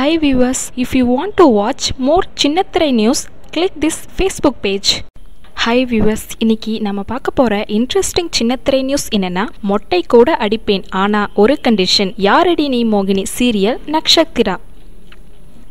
Hi viewers if you want to watch more சின்னத்திரை news click this Facebook page hi viewers இன்னைக்கு நம்ம பார்க்க போகிற இன்ட்ரெஸ்டிங் சின்னத்திரை நியூஸ் என்னென்னா மொட்டை கூட அடிப்பேன் ஆனால் ஒரு கண்டிஷன் யாரடி நீ மோகினி? சீரியல் நக்ஷத்திரா.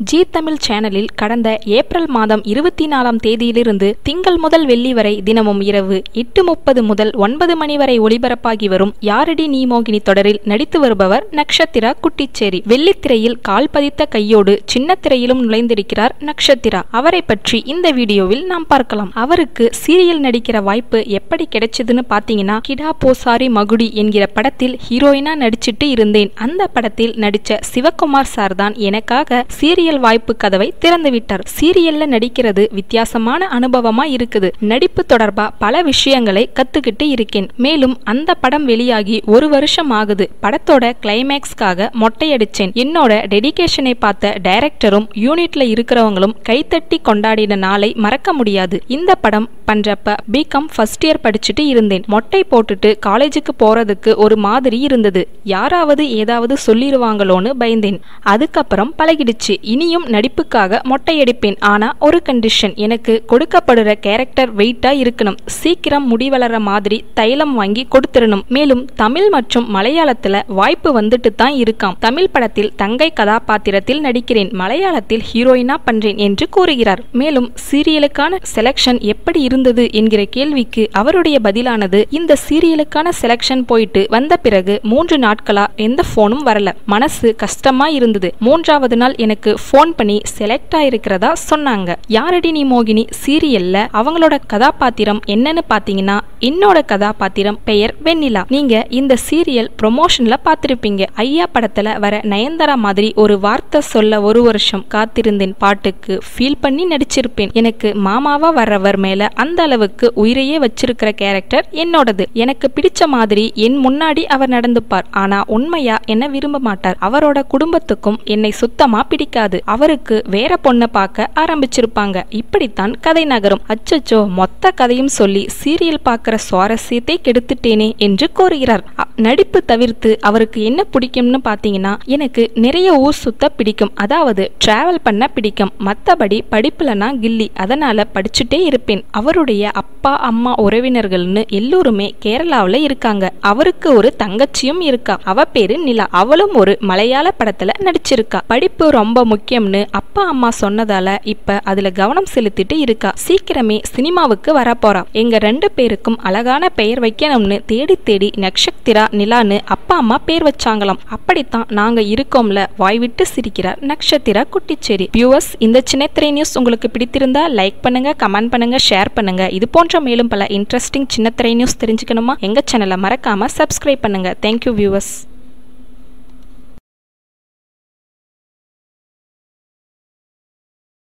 ஜி தமிழ் சேனலில் கடந்த ஏப்ரல் மாதம் இருபத்தி நாலாம் தேதியிலிருந்து திங்கள் முதல் வெள்ளி வரை தினமும் இரவு எட்டு முப்பது முதல் ஒன்பது மணி வரை ஒளிபரப்பாகி வரும் யாரடி நீ மோகினி தொடரில் நடித்து வருபவர் நக்ஷத்திரா குட்டிச்சேரி. வெள்ளித்திரையில் கால் பதித்த கையோடு சின்ன திரையிலும் நுழைந்திருக்கிறார் நக்ஷத்திரா. அவரை பற்றி இந்த வீடியோவில் நாம் பார்க்கலாம். அவருக்கு சீரியல் நடிக்கிற வாய்ப்பு எப்படி கிடைச்சதுன்னு பாத்தீங்கன்னா கிடா போசாரி மகுடி என்கிற படத்தில் ஹீரோயினா நடிச்சிட்டு இருந்தேன். அந்த படத்தில் நடிச்ச சிவகுமார் சார் தான் எனக்காக சீரியல் சீரியல் வாய்ப்பு கதவை திறந்துவிட்டார் சீரியல்ல நடிக்கிறது வித்தியாசமான அனுபவமா இருக்குது. நடிப்பு தொடர்பா பல விஷயங்களை கத்துக்கிட்டு இருக்கேன். மேலும் அந்த படம் வெளியாகி ஒரு வருஷம் ஆகுது படத்தோட கிளைமேக்ஸ்க்காக மொட்டையடிச்சேன். என்னோட டெடிகேஷனை பார்த்த டைரக்டரும் யூனிட்ல இருக்கிறவங்களும் கைத்தட்டி கொண்டாடின நாளை மறக்க முடியாது. இந்த படம் பண்றப்ப பிகாம் ஃபர்ஸ்ட் இயர் படிச்சுட்டு இருந்தேன். மொட்டை போட்டுட்டு காலேஜுக்கு போறதுக்கு ஒரு மாதிரி இருந்தது. யாராவது ஏதாவது சொல்லிடுவாங்களோன்னு பயந்தேன். அதுக்கப்புறம் பழகிடுச்சு. இனியும் நடிப்புக்காக மொட்டையடிப்பேன். ஆனா ஒரு கண்டிஷன் எனக்கு கொடுக்கப்படுற கேரக்டர் வெயிட்டா இருக்கணும். சீக்கிரம் முடிவளர மாதிரி தைலம் வாங்கி கொடுத்துடணும். மேலும் தமிழ் மற்றும் மலையாளத்துல வாய்ப்பு வந்துட்டு தான் இருக்காம். தமிழ் படத்தில் தங்கை கதாபாத்திரத்தில் நடிக்கிறேன். மலையாளத்தில் ஹீரோயினா பண்றேன் என்று கூறுகிறார். மேலும் சீரியலுக்கான செலக்ஷன் எப்படி இருந்தது என்கிற கேள்விக்கு அவருடைய பதிலானது இந்த சீரியலுக்கான செலக்ஷன் போயிட்டு வந்த பிறகு மூன்று நாட்களா எந்த போனும் வரல. மனசு கஷ்டமா இருந்தது. மூன்றாவது நாள் எனக்கு ஃபோன் பண்ணி செலக்ட் ஆயிருக்கிறதா சொன்னாங்க. யாரடி நீ மோகினி? சீரியல்ல அவங்களோட கதாபாத்திரம் என்னன்னு பாத்தீங்கன்னா என்னோட கதாபாத்திரம் பெயர் வெண்ணிலா. நீங்க இந்த சீரியல் ப்ரொமோஷன்ல பாத்திருப்பீங்க. ஐயா படத்துல வர நயன்தாரா மாதிரி ஒரு வார்த்தை சொல்ல ஒரு வருஷம் காத்திருந்தேன் பாட்டுக்கு ஃபீல் பண்ணி நடிச்சிருப்பேன். எனக்கு மாமாவா வர்றவர் மேல அந்த அளவுக்கு உயிரையே வச்சிருக்கிற கேரக்டர் என்னோடது. எனக்கு பிடிச்ச மாதிரி என் முன்னாடி அவர் நடந்துப்பார். ஆனா உண்மையா என்ன விரும்ப மாட்டார். அவரோட குடும்பத்துக்கும் என்னை சுத்தமா பிடிக்காது. அவருக்கு வேற பொண்ணை பார்க்க ஆரம்பிச்சிருப்பாங்க. இப்படித்தான் கதை நகரும். அச்சச்சோ மொத்த கதையும் சொல்லி சீரியல் பார்க்கிற சுவாரஸ்யத்தை கெடுத்துட்டேனே என்று கூறுகிறார். நடிப்பு தவிர்த்து அவருக்கு என்ன பிடிக்கும்னு பாத்தீங்கன்னா எனக்கு நிறைய ஊர் சுத்த பிடிக்கும். அதாவது டிராவல் பண்ண பிடிக்கும். மத்தபடி படிப்புலனா கில்லி. அதனால படிச்சுட்டே இருப்பேன். அவருடைய அப்பா அம்மா உறவினர்கள்னு எல்லோருமே கேரளாவுல இருக்காங்க. அவருக்கு ஒரு தங்கச்சியும் இருக்கா. அவ பேரு நிலா. அவளும் ஒரு மலையாள படத்துல நடிச்சிருக்கா. படிப்பு ரொம்ப முக்கியம். முக்கியம்னு அப்பா அம்மா சொன்னதால இப்ப அதுல கவனம் செலுத்திட்டு இருக்கா. சீக்கிரமே சினிமாவுக்கு வரப்போறா எங்க ரெண்டு பேருக்கும் அழகான பெயர் வைக்கணும்னு தேடி தேடி நக்ஷத்திரா நிலான்னு அப்பா அம்மா பேர் வச்சாங்களாம். அப்படித்தான் நாங்க இருக்கோம்ல. வாய் விட்டு சிரிக்கிறார் நக்ஷத்திரா குட்டிச்சேரி. வியூவர்ஸ் இந்த சின்னத்திரை நியூஸ் உங்களுக்கு பிடித்திருந்தா லைக் பண்ணுங்க கமெண்ட் பண்ணுங்க ஷேர் பண்ணுங்க. இது போன்ற மேலும் பல இன்ட்ரெஸ்டிங் சின்னத்திரை நியூஸ் தெரிஞ்சுக்கணுமா? எங்க சேனலை மறக்காம சப்ஸ்கிரைப் பண்ணுங்க. Thank you viewers